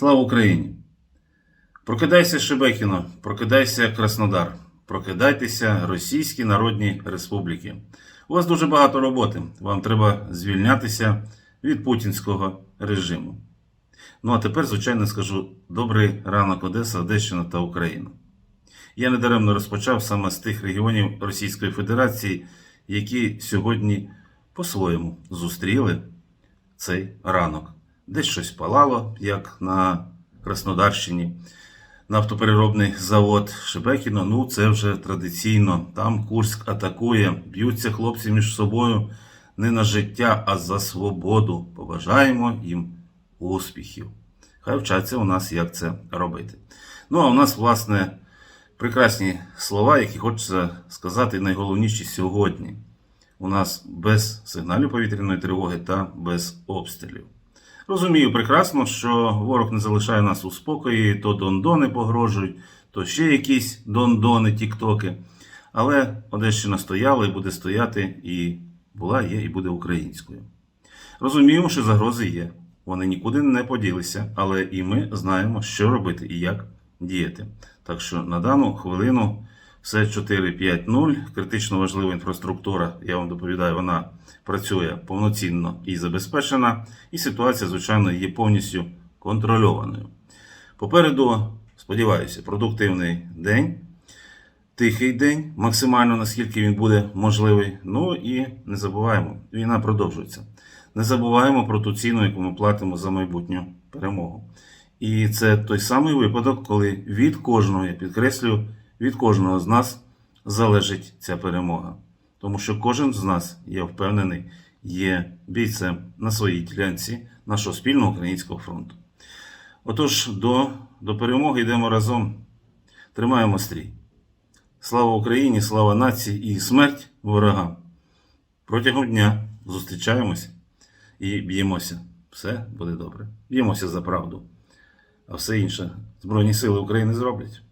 Слава Україні! Прокидайся, Шебекіно, прокидайся, Краснодар, прокидайтеся, Російські Народні Республіки. У вас дуже багато роботи. Вам треба звільнятися від путінського режиму. Ну а тепер, звичайно, скажу добрий ранок Одеса, Одещина та Україна. Я недаремно розпочав саме з тих регіонів Російської Федерації, які сьогодні по-своєму зустріли цей ранок. Десь щось палало, як на Краснодарщині, нафтопереробний завод Шебекіно. Ну, це вже традиційно. Там Курськ атакує, б'ються хлопці між собою не на життя, а за свободу. Побажаємо їм успіхів. Хай вчаться у нас, як це робити. Ну, а у нас, власне, прекрасні слова, які хочеться сказати найголовніші сьогодні. У нас без сигналів повітряної тривоги та без обстрілів. Розумію прекрасно, що ворог не залишає нас у спокої, то дондони погрожують, то ще якісь дондони, тіктоки. Але Одещина стояла і буде стояти, і була, є, і буде українською. Розуміємо, що загрози є. Вони нікуди не поділися, але і ми знаємо, що робити і як діяти. Так що на дану хвилину все 4.5.0, критично важлива інфраструктура, я вам доповідаю, вона працює повноцінно і забезпечена, і ситуація, звичайно, є повністю контрольованою. Попереду, сподіваюся, продуктивний день, тихий день, максимально наскільки він буде можливий. Ну і не забуваємо, війна продовжується. Не забуваємо про ту ціну, яку ми платимо за майбутню перемогу. І це той самий випадок, коли від кожного, я підкреслюю, від кожного з нас залежить ця перемога. Тому що кожен з нас, я впевнений, є бійцем на своїй ділянці нашого спільного українського фронту. Отож, до, до перемоги йдемо разом, тримаємо стрій. Слава Україні, слава нації і смерть ворогам. Протягом дня зустрічаємося і б'ємося. Все буде добре. Б'ємося за правду. А все інше Збройні Сили України зроблять.